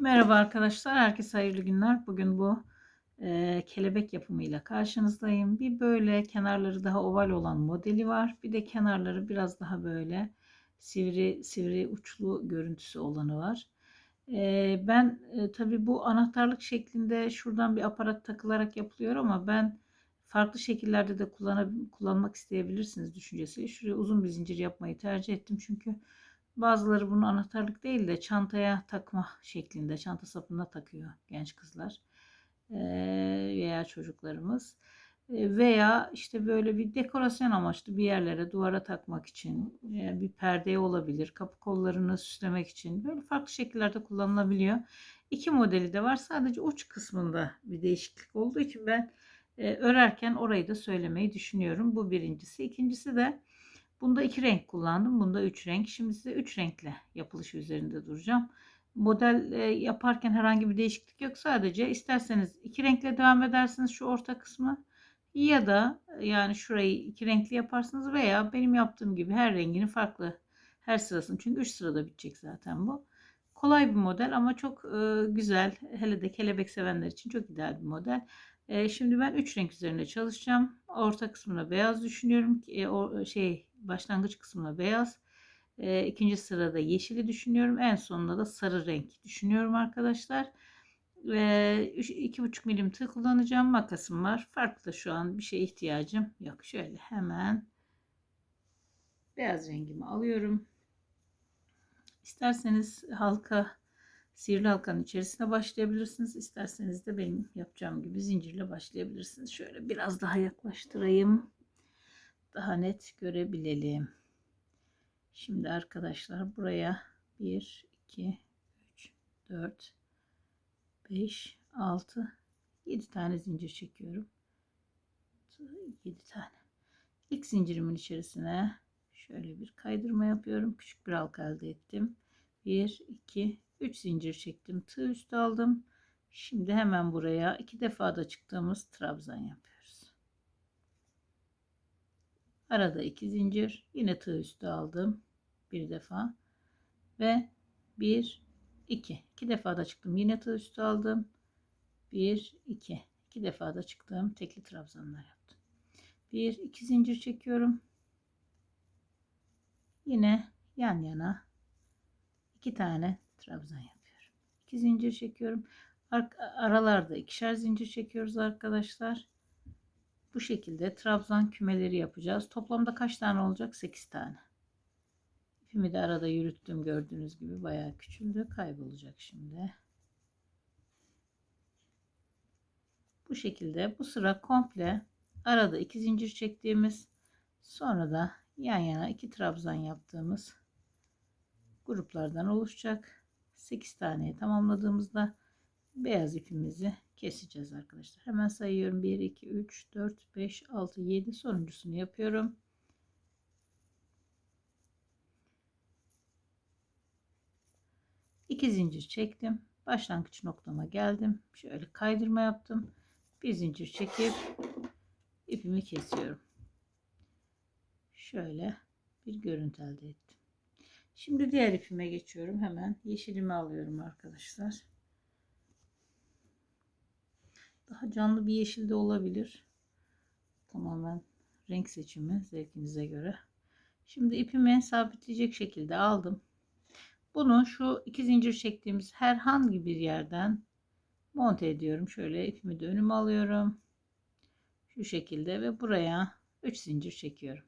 Merhaba arkadaşlar, herkese hayırlı günler. Bugün bu e, kelebek yapımıyla karşınızdayım. Bir böyle kenarları daha oval olan modeli var. Bir de kenarları biraz daha böyle sivri sivri uçlu görüntüsü olanı var. E, ben e, tabii bu anahtarlık şeklinde şuradan bir aparat takılarak yapılıyor ama ben farklı şekillerde de kullanmak isteyebilirsiniz düşüncesi. Şuraya uzun bir zincir yapmayı tercih ettim çünkü Bazıları bunu anahtarlık değil de çantaya takma şeklinde, çanta sapına takıyor genç kızlar veya çocuklarımız. Veya işte böyle bir dekorasyon amaçlı bir yerlere duvara takmak için bir perdeye olabilir. Kapı kollarını süslemek için böyle farklı şekillerde kullanılabiliyor. İki modeli de var. Sadece uç kısmında bir değişiklik olduğu için ben örerken orayı da söylemeyi düşünüyorum. Bu birincisi. İkincisi de Bunda iki renk kullandım. Bunda üç renk. Şimdi size üç renkle yapılışı üzerinde duracağım. Model e, yaparken herhangi bir değişiklik yok. Sadece isterseniz iki renkle devam edersiniz şu orta kısmı. Ya da yani şurayı iki renkli yaparsınız veya benim yaptığım gibi her rengini farklı her sırasını. Çünkü üç sırada bitecek zaten bu. Kolay bir model ama çok e, güzel. Hele de kelebek sevenler için çok ideal bir model. E, şimdi ben üç renk üzerinde çalışacağım. Orta kısmına beyaz düşünüyorum. E, o şey başlangıç kısmına beyaz. E, ikinci sırada yeşili düşünüyorum. En sonunda da sarı renk düşünüyorum arkadaşlar. Ve iki buçuk kullanacağım. Makasım var. Farklı şu an bir şeye ihtiyacım yok. Şöyle hemen beyaz rengimi alıyorum. İsterseniz halka sihirli halkanın içerisine başlayabilirsiniz. İsterseniz de benim yapacağım gibi zincirle başlayabilirsiniz. Şöyle biraz daha yaklaştırayım daha net görebilelim. Şimdi arkadaşlar buraya 1, 2, 3, 4, 5, 6, 7 tane zincir çekiyorum. 7 tane. İlk zincirimin içerisine şöyle bir kaydırma yapıyorum. Küçük bir halka elde ettim. 1, 2, 3 zincir çektim. Tığ üstü aldım. Şimdi hemen buraya iki defa da çıktığımız trabzan yapıyorum. Arada iki zincir. Yine tığ üstü aldım. Bir defa. Ve bir, iki. iki defa da çıktım. Yine tığ üstü aldım. Bir, iki. iki defa da çıktım. Tekli trabzanlar yaptım. Bir, iki zincir çekiyorum. Yine yan yana iki tane trabzan yapıyorum. İki zincir çekiyorum. Aralarda ikişer zincir çekiyoruz arkadaşlar. Bu şekilde trabzan kümeleri yapacağız. Toplamda kaç tane olacak? 8 tane. İpimi de arada yürüttüm gördüğünüz gibi bayağı küçüldü. Kaybolacak şimdi. Bu şekilde bu sıra komple arada iki zincir çektiğimiz sonra da yan yana iki trabzan yaptığımız gruplardan oluşacak. 8 taneyi tamamladığımızda beyaz ipimizi keseceğiz arkadaşlar. Hemen sayıyorum. 1, 2, 3, 4, 5, 6, 7 sonuncusunu yapıyorum. İki zincir çektim. Başlangıç noktama geldim. Şöyle kaydırma yaptım. Bir zincir çekip ipimi kesiyorum. Şöyle bir görüntü elde ettim. Şimdi diğer ipime geçiyorum. Hemen yeşilimi alıyorum arkadaşlar. Daha canlı bir yeşil de olabilir. Tamamen renk seçimi zevkinize göre. Şimdi ipimi sabitleyecek şekilde aldım. Bunu şu iki zincir çektiğimiz herhangi bir yerden monte ediyorum. Şöyle ipimi de önüme alıyorum. Şu şekilde ve buraya 3 zincir çekiyorum.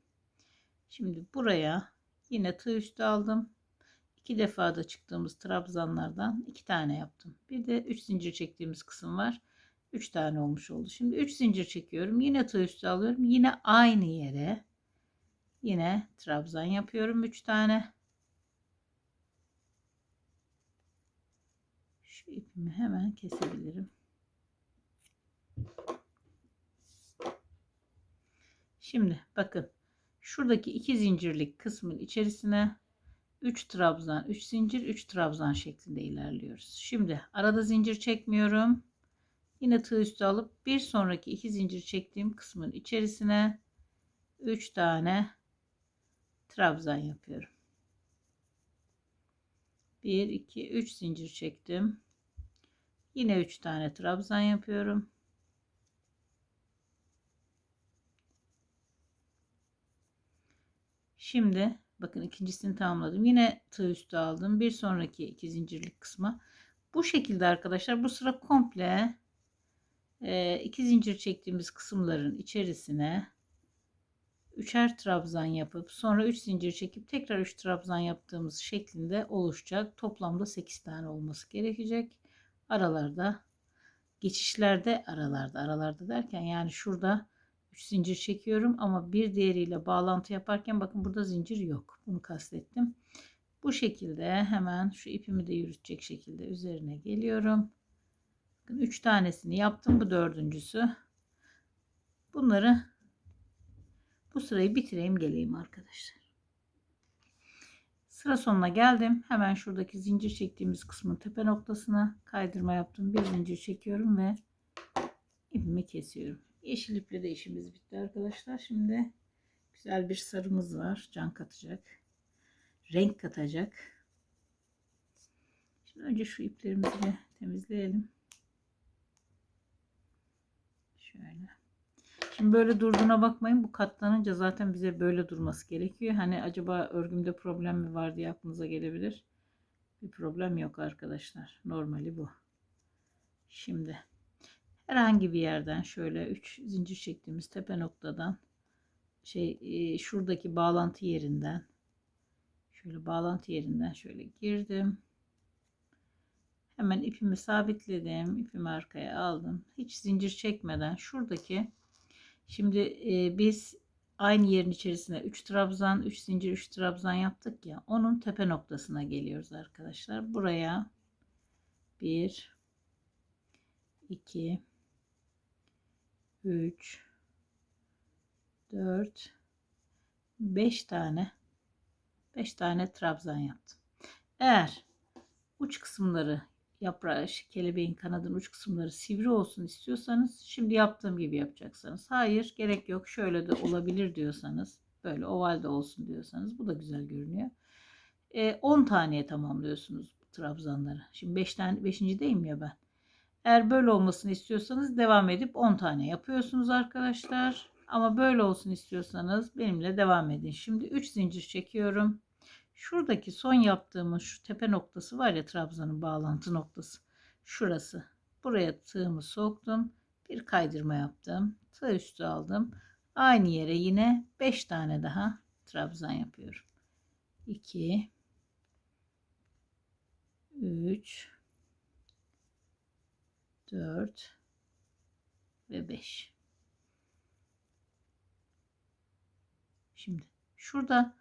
Şimdi buraya yine tığ üstü aldım. İki defa da çıktığımız trabzanlardan iki tane yaptım. Bir de 3 zincir çektiğimiz kısım var. 3 tane olmuş oldu. Şimdi 3 zincir çekiyorum. Yine tığ üstü alıyorum. Yine aynı yere yine trabzan yapıyorum 3 tane. Şu ipimi hemen kesebilirim. Şimdi bakın şuradaki iki zincirlik kısmın içerisine 3 trabzan, 3 zincir, 3 trabzan şeklinde ilerliyoruz. Şimdi arada zincir çekmiyorum. Yine tığ üstü alıp bir sonraki iki zincir çektiğim kısmın içerisine 3 tane trabzan yapıyorum. 1 2 3 zincir çektim. Yine 3 tane trabzan yapıyorum. Şimdi bakın ikincisini tamamladım. Yine tığ üstü aldım. Bir sonraki iki zincirlik kısma. Bu şekilde arkadaşlar bu sıra komple e, iki zincir çektiğimiz kısımların içerisine üçer trabzan yapıp sonra 3 zincir çekip tekrar 3 trabzan yaptığımız şeklinde oluşacak. Toplamda 8 tane olması gerekecek. Aralarda geçişlerde aralarda aralarda derken yani şurada 3 zincir çekiyorum ama bir diğeriyle bağlantı yaparken bakın burada zincir yok. Bunu kastettim. Bu şekilde hemen şu ipimi de yürütecek şekilde üzerine geliyorum. Bakın 3 tanesini yaptım. Bu dördüncüsü. Bunları bu sırayı bitireyim geleyim arkadaşlar. Sıra sonuna geldim. Hemen şuradaki zincir çektiğimiz kısmın tepe noktasına kaydırma yaptım. Bir zincir çekiyorum ve ipimi kesiyorum. Yeşil iple de işimiz bitti arkadaşlar. Şimdi güzel bir sarımız var. Can katacak. Renk katacak. Şimdi önce şu iplerimizi bir temizleyelim. Şöyle. Şimdi böyle durduğuna bakmayın. Bu katlanınca zaten bize böyle durması gerekiyor. Hani acaba örgümde problem mi var diye aklınıza gelebilir. Bir problem yok arkadaşlar. Normali bu. Şimdi herhangi bir yerden şöyle 3 zincir çektiğimiz tepe noktadan şey e, şuradaki bağlantı yerinden şöyle bağlantı yerinden şöyle girdim. Hemen ipimi sabitledim. ipimi arkaya aldım. Hiç zincir çekmeden şuradaki şimdi e, biz aynı yerin içerisine 3 trabzan, 3 zincir, 3 trabzan yaptık ya. Onun tepe noktasına geliyoruz arkadaşlar. Buraya 1 2 3 4 5 tane 5 tane trabzan yaptım. Eğer uç kısımları yaprağı, kelebeğin kanadının uç kısımları sivri olsun istiyorsanız şimdi yaptığım gibi yapacaksınız. Hayır gerek yok şöyle de olabilir diyorsanız böyle oval de olsun diyorsanız bu da güzel görünüyor. E, 10 taneye tamamlıyorsunuz trabzanları. Şimdi 5 tane 5. deyim ya ben. Eğer böyle olmasını istiyorsanız devam edip 10 tane yapıyorsunuz arkadaşlar. Ama böyle olsun istiyorsanız benimle devam edin. Şimdi 3 zincir çekiyorum. Şuradaki son yaptığımız şu tepe noktası var ya trabzanın bağlantı noktası. Şurası. Buraya tığımı soktum. Bir kaydırma yaptım. Tığ üstü aldım. Aynı yere yine 5 tane daha trabzan yapıyorum. 2 3 4 ve 5. Şimdi şurada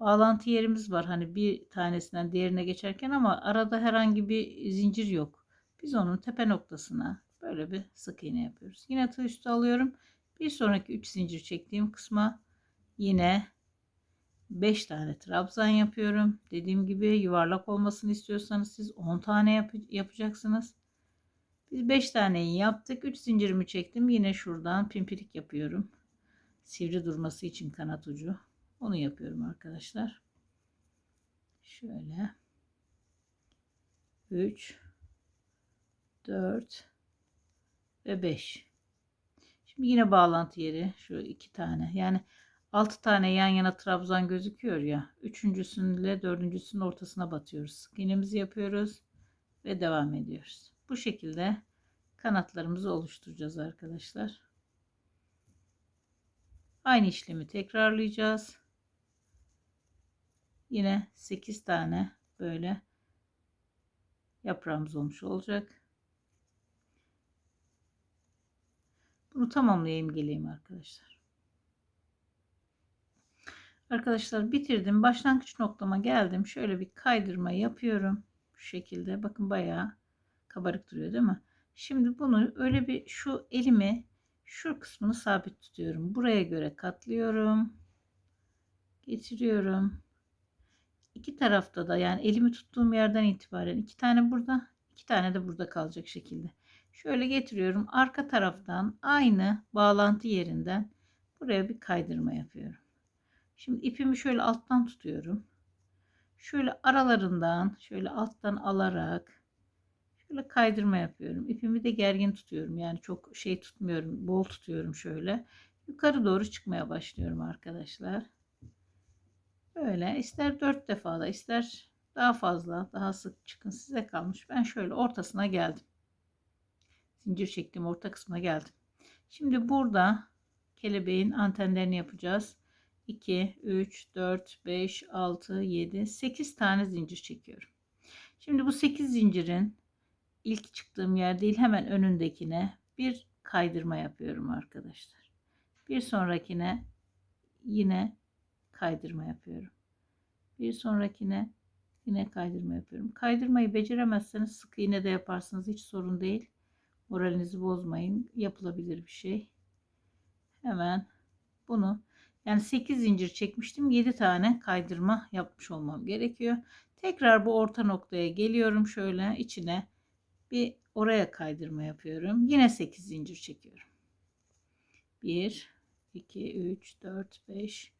bağlantı yerimiz var. Hani bir tanesinden diğerine geçerken ama arada herhangi bir zincir yok. Biz onun tepe noktasına böyle bir sık iğne yapıyoruz. Yine tığ üstü alıyorum. Bir sonraki 3 zincir çektiğim kısma yine 5 tane trabzan yapıyorum. Dediğim gibi yuvarlak olmasını istiyorsanız siz 10 tane yap yapacaksınız. Biz 5 taneyi yaptık. 3 zincirimi çektim. Yine şuradan pimpirik yapıyorum. Sivri durması için kanat ucu. Onu yapıyorum arkadaşlar. Şöyle. 3 4 ve 5. Şimdi yine bağlantı yeri şu iki tane. Yani 6 tane yan yana trabzan gözüküyor ya. Üçüncüsünle dördüncüsünün ortasına batıyoruz. Sık yapıyoruz ve devam ediyoruz. Bu şekilde kanatlarımızı oluşturacağız arkadaşlar. Aynı işlemi tekrarlayacağız. Yine 8 tane böyle yaprağımız olmuş olacak. Bunu tamamlayayım geleyim arkadaşlar. Arkadaşlar bitirdim. Başlangıç noktama geldim. Şöyle bir kaydırma yapıyorum. Şu şekilde. Bakın bayağı kabarık duruyor değil mi? Şimdi bunu öyle bir şu elimi şu kısmını sabit tutuyorum. Buraya göre katlıyorum. Getiriyorum. İki tarafta da yani elimi tuttuğum yerden itibaren iki tane burada, iki tane de burada kalacak şekilde. Şöyle getiriyorum. Arka taraftan aynı bağlantı yerinden buraya bir kaydırma yapıyorum. Şimdi ipimi şöyle alttan tutuyorum. Şöyle aralarından şöyle alttan alarak Şöyle kaydırma yapıyorum. İpimi de gergin tutuyorum. Yani çok şey tutmuyorum. Bol tutuyorum şöyle. Yukarı doğru çıkmaya başlıyorum arkadaşlar. Böyle ister 4 defa da ister daha fazla daha sık çıkın size kalmış. Ben şöyle ortasına geldim. Zincir çektiğim orta kısmına geldim. Şimdi burada kelebeğin antenlerini yapacağız. 2, 3, 4, 5, 6, 7, 8 tane zincir çekiyorum. Şimdi bu 8 zincirin ilk çıktığım yer değil hemen önündekine bir kaydırma yapıyorum arkadaşlar. Bir sonrakine yine kaydırma yapıyorum. Bir sonrakine yine kaydırma yapıyorum. Kaydırmayı beceremezseniz sık iğne de yaparsınız. Hiç sorun değil. Moralinizi bozmayın. Yapılabilir bir şey. Hemen bunu yani 8 zincir çekmiştim. 7 tane kaydırma yapmış olmam gerekiyor. Tekrar bu orta noktaya geliyorum. Şöyle içine bir oraya kaydırma yapıyorum. Yine 8 zincir çekiyorum. 1 2 3 4 5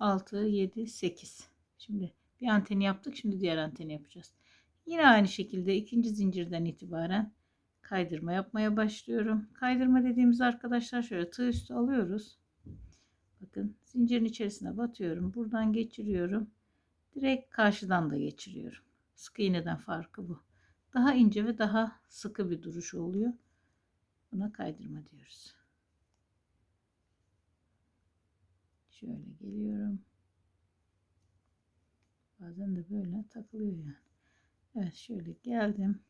6 7 8. Şimdi bir anteni yaptık. Şimdi diğer anteni yapacağız. Yine aynı şekilde ikinci zincirden itibaren kaydırma yapmaya başlıyorum. Kaydırma dediğimiz arkadaşlar şöyle tığ üstü alıyoruz. Bakın zincirin içerisine batıyorum. Buradan geçiriyorum. Direkt karşıdan da geçiriyorum. Sık iğneden farkı bu. Daha ince ve daha sıkı bir duruş oluyor. Buna kaydırma diyoruz. Şöyle geliyorum. Bazen de böyle takılıyor yani. Evet şöyle geldim.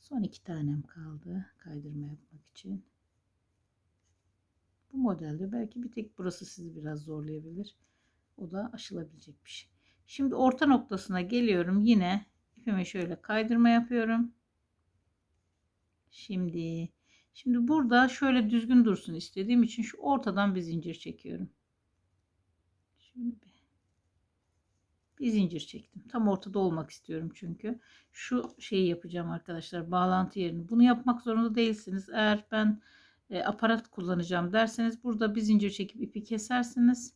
Son iki tanem kaldı kaydırma yapmak için. Bu modelde belki bir tek burası sizi biraz zorlayabilir. O da aşılabilecek bir şey. Şimdi orta noktasına geliyorum. Yine ipime şöyle kaydırma yapıyorum. Şimdi şimdi burada şöyle düzgün dursun istediğim için şu ortadan bir zincir çekiyorum. Şimdi bir, zincir çektim. Tam ortada olmak istiyorum çünkü. Şu şeyi yapacağım arkadaşlar. Bağlantı yerini. Bunu yapmak zorunda değilsiniz. Eğer ben e, aparat kullanacağım derseniz burada bir zincir çekip ipi kesersiniz.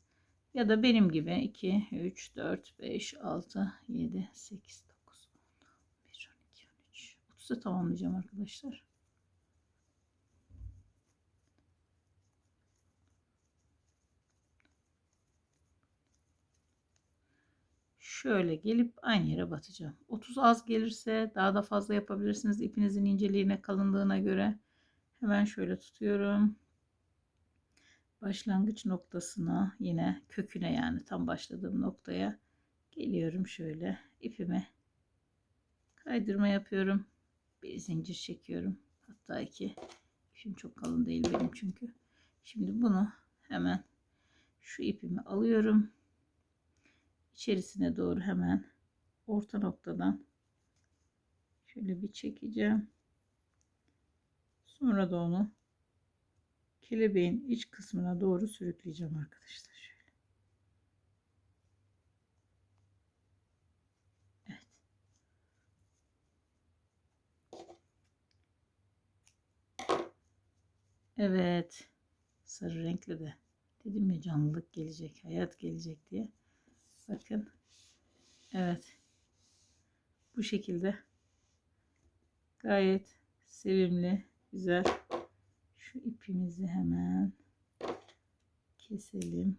Ya da benim gibi 2, 3, 4, 5, 6, 7, 8, 9, 11, 12, 13, 30'da tamamlayacağım arkadaşlar. Şöyle gelip aynı yere batacağım. 30 az gelirse daha da fazla yapabilirsiniz. İpinizin inceliğine, kalınlığına göre. Hemen şöyle tutuyorum. Başlangıç noktasına yine köküne yani tam başladığım noktaya geliyorum şöyle ipime kaydırma yapıyorum. Bir zincir çekiyorum. Hatta iki. İpim çok kalın değil benim çünkü. Şimdi bunu hemen şu ipimi alıyorum. İçerisine doğru hemen orta noktadan şöyle bir çekeceğim. Sonra da onu kelebeğin iç kısmına doğru sürükleyeceğim arkadaşlar. Evet. Sarı renkli de. Dedim ya canlılık gelecek, hayat gelecek diye. Bakın. Evet. Bu şekilde gayet sevimli güzel. Şu ipimizi hemen keselim.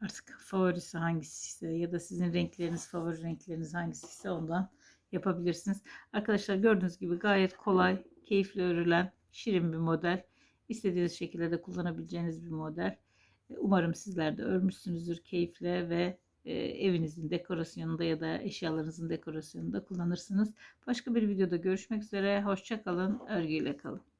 Artık favorisi hangisi ya da sizin renkleriniz favori renkleriniz hangisi ise ondan yapabilirsiniz. Arkadaşlar gördüğünüz gibi gayet kolay, keyifli örülen, şirin bir model. İstediğiniz şekilde de kullanabileceğiniz bir model. Umarım sizler de örmüşsünüzdür keyifle ve e, evinizin dekorasyonunda ya da eşyalarınızın dekorasyonunda kullanırsınız. Başka bir videoda görüşmek üzere. Hoşçakalın. Örgüyle kalın.